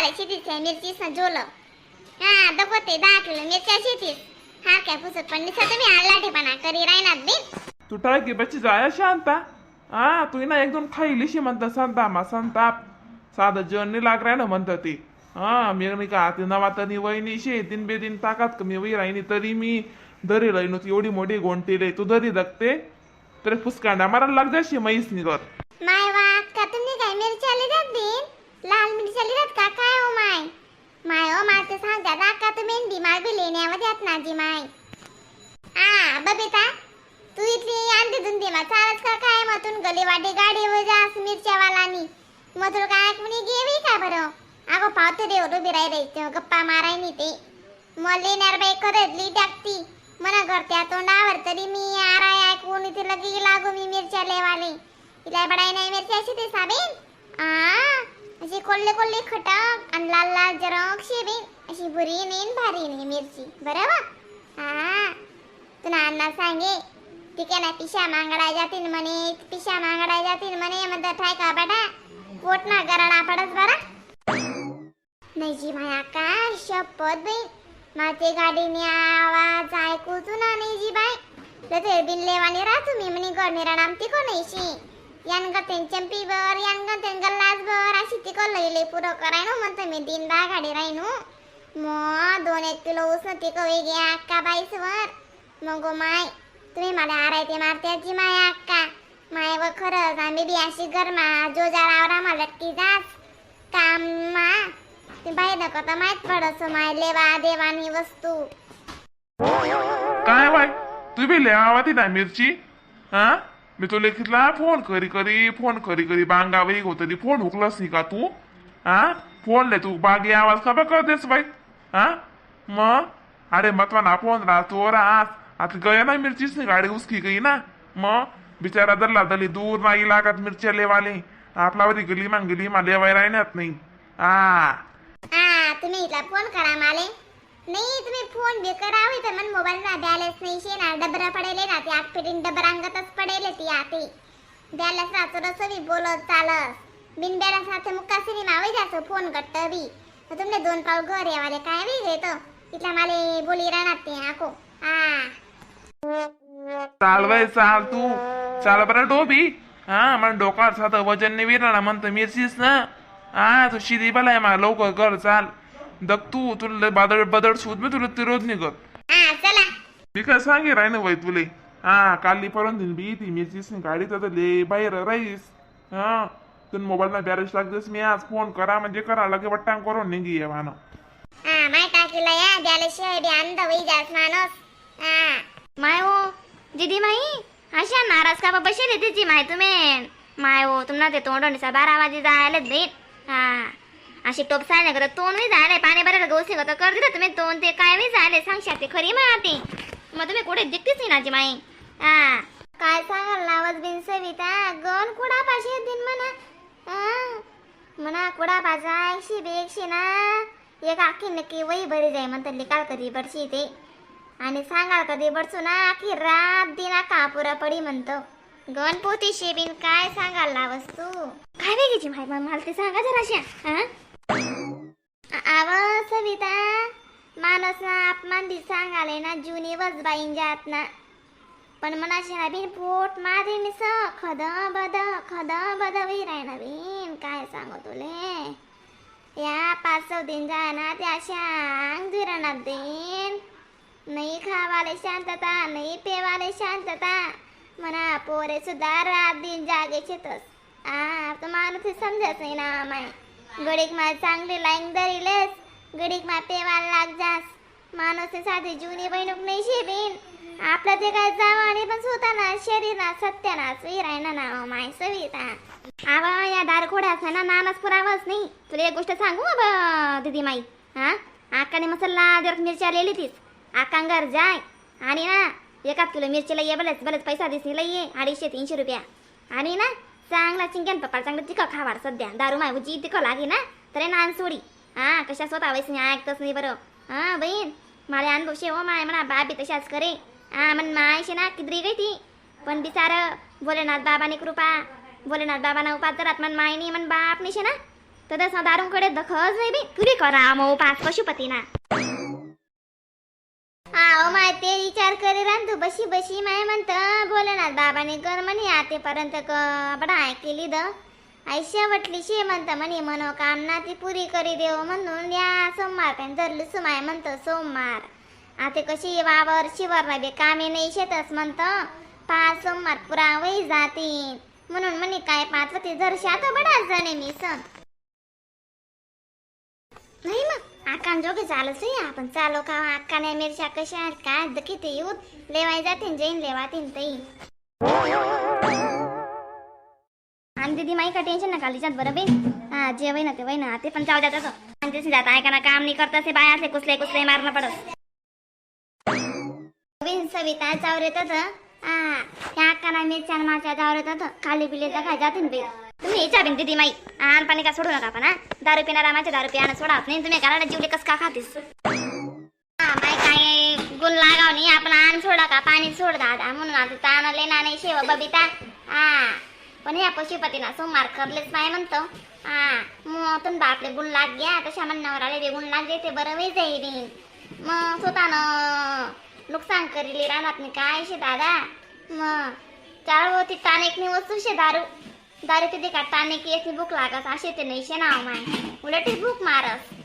मला शेतीच आहे मिरचीच झोलं हा दखवते दहा किलो मिरच्या शेतीस. हा काय पुसत पण निसा तुम्ही आलाठीपणा करी राहणार बिन तू टाळ की बच्ची जाया शांता. हा तू ना एकदम खाईलीशी म्हणता संतामा संताप साधं जेवण लाग ना म्हणतं ते. हा मी नाही का ते नवा तनी वहिनी शे तीन बे दिन ताकात कमी वही राहिनी तरी मी दरी राहिनो ती एवढी मोठी गोंटी रे. तू दरी दगते तरी पुसकांडा मारायला लाग जाशी म्हैस निघत. माय वा का तुम्ही काय मिरच्या लिहितात बिन लाल मिरच्या लिहितात का काय हो माय माय ओ माय ते सांगतात का तुम्ही मेंढी माय बी लेण्यामध्ये आहेत नाजी माय. आ बबिता तू इथली आणते धुंदी मा चालच का काय मतून गले वाटे गाडी व जास मिरच्या वालानी मग तुला काय कोणी गेवी का बरं. अगो पावते देव उभी राही रे गप्पा माराय नी ते. मग लेणार बाई करतली टाकती मना घरत्या तोंडावर तरी मी आराय ऐकून इथे लगी लागू मी मिरच्या लेवाले. तिला बडाई नाही मिरची अशी ते साबीन आ? अशी कोल्ले कोल्ले खटक आणि लाल लाल जरक शेबीन अशी बुरी नेन भारी ने मिरची बरोबर? हा. तुला अण्णा सांगे ठीक आहे ना पिशा मांगडा जातील म्हणे पिशा मांगडा जातील म्हणे म्हणतात ठाय का बेटा? पोट ना गराडा पडत बरा. नाही जी माया का शपथ बाई माझे गाडीने आवाज ऐकू तू ना नाही जी बाई. लते बिन लेवाने रा तुम्ही म्हणे गडनेरा नाम कोणाशी यानगा तेन चंपीवर यानगा तेन गल्लासभर अशी ती को लईले पुरं करायनो म्हणतो मी दिन दहा गाडी राहीनो. मग दोन एक किलो ऊस ती को वेगळी अक्का बाईसवर. मग माय तुम्ही मला आरायते मारत्याची माय अक्का. माय व खरंच आम्ही बी अशी गरमा जो जारावर मला लटकी जास. काम मा ते बाहेर नको तर माहीत पडस माय लेवा देवानी वस्तू. काय बाय तू बी मिरची? हा? मी तुला लेखितला फोन करी करी फोन करी करी बांगा वेग होत फोन हुकलस नाही का तू? हा फोन ले तू बागी आवाज खबर करतेस बाई? हा मग अरे मतवा ना फोन राहतो राहत आता गया ना मिरचीच नाही गाडी उसकी गई ना? मग बिचारा दरला दली दूर नाही लागत मिरच्या लेवाले. आपल्यावरी गली मांग गली मा लेवाय राहण्यात नाही. आ तुम्ही इथला फोन करा माले. नाही तुम्ही फोन बी करावी तर मन मोबाईल ना द्यायलाच नाही शे ना डबरा पडेले ना ते आठ पेटीन डबरांगतच पडेले ती आते। बॅलन्स राहतो रसो बी बोलत चालस बिन बॅलन्स राहते मुक्का सिनेमा वय जासो फोन कट्ट बी तर तुमने दोन पाऊल घर येवाले काय बी घेतो इथला माले बोली राहणार ते आको। हा चालवाय चाल तू। चाल बरं डोबी हा मला डोकार सात वजन नाही विरणार म्हणतो मिरचीस ना. हा तू शिदी बलाय मला लवकर घर चाल. दग तू तुला बादळ बदळ सूद मी तुला तिरोध निघत. हा चला. मी काय सांगे राय ना वय तुले. हा काली पर्यंत बी ती मिरचीस गाडी तर ले बाहेर राहीस. हा तुला मोबाईल ना बॅरेज लागतेस मी आज फोन करा म्हणजे करा लगे वट्टांग करून निघी ये वाहन हा माय टाकीला या द्याल्याशिवाय बी अंध होई जास माणूस. हा. माय हो दीदी माई अशा नाराज का बा बसेल तिची माय तुम्ही? माय हो तुम्हाला ते तोंडणीचा बारा वाजे जायला देईन हा. अशी टोप सांगले का तोंड मी जायला पाणी भरायला गवसी का कर दिलं तुम्ही? तोंड ते काय मी जायले सांगशा ते खरी मा ते मग तुम्ही कुठे दिसतीच नाही नाची माई हा. काय सांगाल? नावच बिन सविता. गण कुडा पाशी दिन म्हणा? म्हणा कुडा पाजा एकशे बे एकशे ना. एक आखी नक्की वही भरी जाय म्हणतात लिकाल कधी बडशी ते. आणि सांगाल कधी बडसू ना? आखी रात दिना कापुरा पडी म्हणतो. गण पोती शेबीन काय सांगाल ना वस्तू काय वेगळीची माय? मग मला ते सांगा जराशा. हा? आव सविता. माणूस ना अपमान दी सांगाले ना जुनी वज बाईन जात ना पण मनाशी ना बिन पोट माझे मिस खद बद खद बद विराय ना बिन काय सांगू तुले. या पाच सौ दिन जाना त्या शांग धुरणा दिन नाही खावाले शांतता नाही पेवाले शांतता. म्हणा पोरे सुद्धा रात दिन जागेचे तस. आ माणूस समजत नाही ना माय. गडीक मा चांगली लाईन धरिलेस गडीक मा पेवायला लाग जास. माणूस हे साधी जुनी बहिणूक नाही शेबीन. आपलं ते काय जावं आणि पण स्वतःना शरीरा सत्यानाच विरायना ना माय सविता. आवा या दार दारखोड्याच ना नानच पुरावाच नाही. तुला एक गोष्ट सांगू अब दीदी माई? हा? आकाने मसाला जर मिरच्या लिहिली तीस आकांगर जाय. आणि ना एकाच किलो मिरचीला ये बलेच बलेच पैसा दिसला ये अडीचशे तीनशे रुपया. आणि ना चांगला चिंक्यान पप्पा चांगलं तिखं खावाड सध्या. दारू माय तिखं लागे ना तर नान सोडी. हा कशा स्वतः वैसे ऐकतच नाही बरं. हा बहीण मला अनुभव हो माय म्हणा बाबी तशाच करे. हा म्हण मायशी ना किदरी गई ती. पण बिचार भोलेनाथ बाबाने कृपा भोलेनाथ बाबाना उपास करत मन मायनी मन बाप निशे ना. तर तसं दारूकडे दखच नाही बी. पुरी करा मग पाच पशुपतीना. आओ माय ते विचार करे रान तू बशी बशी माय म्हणत भोलेनाथ बाबाने कर म्हणे आतेपर्यंत क बडा केली द. आई शेवटली शे म्हणत म्हणे मनोकामना ती पुरी करी देव म्हणून या सोमवार पण धरली सुमाय म्हणत सोमवार. आता कशी वावर शिवर नाही बे कामे नाही शेतच म्हणत. पाच सोमवार पुरा वही जातील म्हणून म्हणे काय पाच ते आता बडाच जाणे मी सण. मग आकान जोगे चालच आहे. आपण चालो का आकाने मिरच्या कशा आहेत काय द किती येऊ लेवाय जातीन जैन लेवातीन तई आणि दीदी माई का टेन्शन नका लिजात बरं बे हा जे वय ना ते वय ना ते पण जाऊ द्या तसं. आणि ते जात ऐका ना काम नाही करत असे बाय असले कुसले कुसले मारणं पडत. सविता चावर येतात हा त्या आकाना मिरच्या माझ्या चावर येतात खाली बिले तर काय जातीन बे तुम्ही इच्छा भिंती दीदी माई. आण पाणी का सोडू नका पण हा? दारू पिणारा माझ्या दारू पियानं सोडा नाही तुम्ही गाडा जीवले कस का खातीस? हा माय काय गुण लागाव नाही. आपण आण सोडा का पाणी सोड दादा. म्हणून आता ताण लेना नाही शेव बबिता हा. पण या पशुपतीना सोमवार करलेच नाही म्हणतो. हा मग तुम्ही बापले गुण लाग घ्या. तशा म्हणण्यावर आले गुण लागले ते बरं वेळ जाईल मग स्वतःनं नुकसान करेली रानात नाही काय शे दादा? मग चार होती टानिक नाही वस्तू शे दारू. दारू किती का की एक भूक लागत असे ते नाही शे नाव माय. उलट भूक मारस